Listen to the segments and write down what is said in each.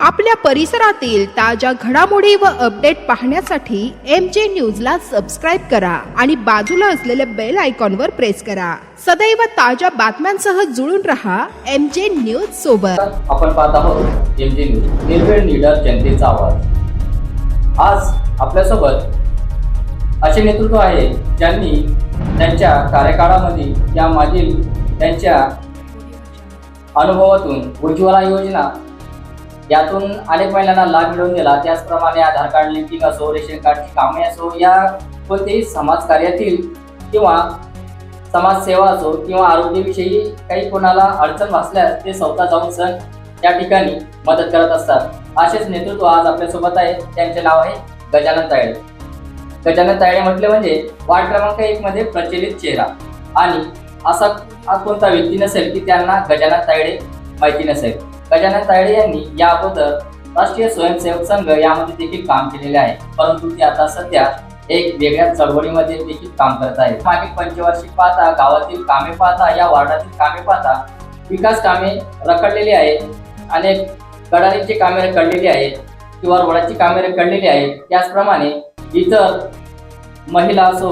आपल्या परिसरातील ताज्या घडामोडी व अपडेट पाहण्यासाठी एम जे न्यूजला सबस्क्राईब करा आणि बाजूला असलेल्या बेल आयकॉनवर प्रेस करा. सदैव ताज्या बातम्यांसह जुळून रहा एम जे न्यूज सोबत. आपण पाहत आहोत एम जे न्यूज निर्भीड लीडर जनतेचा आवाज. आज आपल्यासोबत असे नेतृत्व आहे ज्यांनी त्यांच्या कार्यकाळामध्ये या मागील त्यांच्या अनुभवातून उज्ज्वला योजना यातून अनेक महिलांना लाभ मिळवून दिला. त्याचप्रमाणे आधार कार्ड लिंकिंग असो रेशन कार्डची कामे असो या कोणत्याही समाजकार्यातील किंवा समाजसेवा असो किंवा आरोग्याविषयी काही कोणाला अडचण भासल्यास ते स्वतः जाऊन सण त्या ठिकाणी मदत करत असतात. असेच नेतृत्व आज आपल्यासोबत आहे. त्यांचे नाव आहे गजानन तायडे गजानन तायडे म्हटले म्हणजे वार्ड क्रमांक एक मध्ये प्रचलित चेहरा. आणि असा हा कोणता व्यक्ती नसेल की त्यांना गजानन तायडे माहिती नसेल. गजानन तायडे यांनी या अगोदर राष्ट्रीय स्वयंसेवक संघ यामध्ये देखील काम केलेले आहे. परंतु ते आता सध्या एक वेगळ्या चळवळीमध्ये देखील काम करत आहेत. मागील पंचवार्षिक पाहता गावातील कामे पाहता या वार्डातील कामे पाहता विकास कामे रखडलेली आहेत. अनेक गडारीची कामे रखडलेली आहेत किंवा रोडाची कामे रखडलेली आहेत. त्याचप्रमाणे इतर महिला असो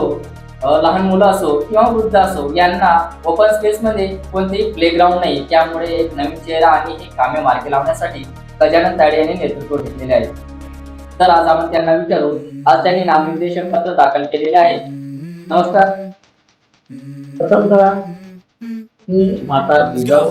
लहान मुलं असो किंवा वृद्ध असो यांना ओपन स्पेसमध्ये कोणतेही प्लेग्राऊंड नाही. त्यामुळे एक नवीन चेहरा आणि हे कामे मार्गी लावण्यासाठी गजानन ताडे यांनी नेतृत्व घेतलेले आहे. तर आज आपण त्यांना विचारू आज त्यांनी नामनिर्देशन पत्र दाखल केलेले आहे. नमस्कार. प्रथमतः मी माता Jijau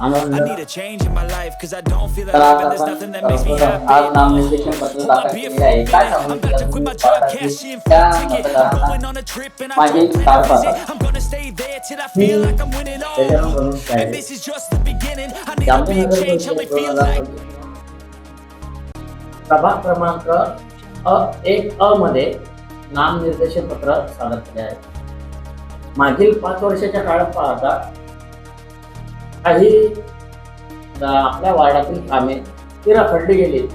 Yeah, I'm Shivaji tired of Maharaj shit, and the Shahu coffee Maharaj ain't hit yet. Damn, ain't that महामानव great. Doctor Babasaheb I don't wanna Ambedkar go to work, cause my Uh-huh. boss is a jerk, and I'm not यांना even that paid. I Anand need a change in my life, cause I don't feel तर like आज living, there's आपण nothing that makes me a, happy. आज नामनिर्देशन पत्र दाखल केलेले आहे काय सांगू I'm about to quit my job, cash in for त्या a ticket. I'm going मतदारांना on a trip and I मागील don't काळ plan to visit. पाहता I'm gonna stay there till I feel like I'm winning all. त्याच्यावर म्हणून काय And this is just the beginning. I need a Jamner big Nagar change, help me परिषद दोन feel हजार like. पंचवीस. प्रभाग क्रमांक अ एक अ मध्ये नामनिर्देशन पत्र सादर केले आहे मागील पाच वर्षाच्या काळात पाहता काही आपल्या वार्डातील कामे ती रखडली गेली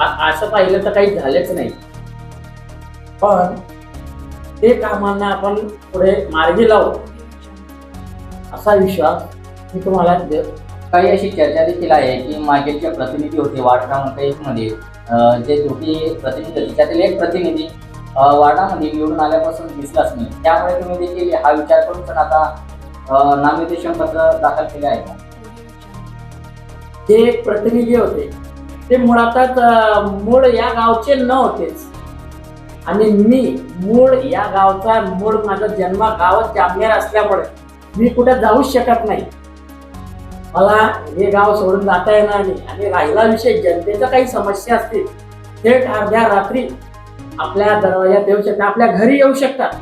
असं पाहिलं तर काही झालेच नाही. पण ते कामांना आपण पुढे मार्गी लावू. असा विश्वास मी तुम्हाला काही अशी चर्चा देखील आहे की मागील जे प्रतिनिधी होते वार्ड क्रमांक एक मध्ये जे दोघी प्रतिनिधी होते त्यातील एक प्रतिनिधी वार्डामध्ये निवडून आल्यापासून दिसलाच नाही. त्यामुळे तुम्ही देखील हा विचार करून पण आता नामनिर्देशन पत्र दाखल केले आहे का? जे प्रतिनिधी होते. ते मुळातच मूळ या गावचे न होतेच. आणि मी मूळ या गावचा मूळ माझा जन्म गावात जामनेर असल्यामुळे मी कुठे जाऊच शकत नाही. मला हे गाव सोडून जाता येणार नाही आणि राहिला विषय जनतेच्या काही समस्या असतील थेट अर्ध्या रात्री आपल्या दरवाज्यात येऊ शकतात आपल्या घरी येऊ शकतात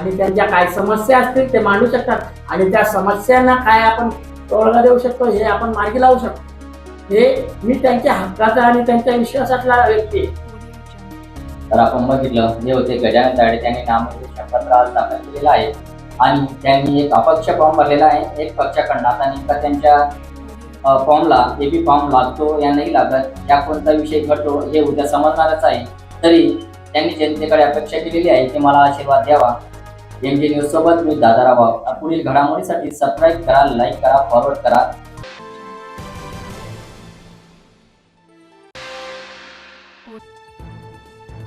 आणि त्यांच्या काय समस्या असतील ते मांडू शकतात. आणि त्या समस्यांना काय आपण तोडगा देऊ शकतो हे आपण मार्गी लावू शकतो. हे मी त्यांच्या हक्काचा आणि त्यांच्या विश्वासातला व्यक्ती तर आपण बघितलं हे होते गजानन तायडे त्यांनी नामनिर्देशन पत्र आज दाखल केलेला आहे. आणि त्यांनी एक अपक्ष फॉर्म भरलेला आहे. एक पक्षाकडनं. आता नेमका त्यांच्या फॉर्मला ए बी फॉर्म लागतो या नाही लागत. या कोणता विषय घडतो हे उद्या समजणारच आहे. तरी त्यांनी जनतेकडे अपेक्षा केलेली आहे की मला आशीर्वाद द्यावा. एम जे न्यूज सोबत मी दादाराव राव पुढील घडामोडीसाठी सबस्क्राईब करा लाईक करा फॉरवर्ड करा.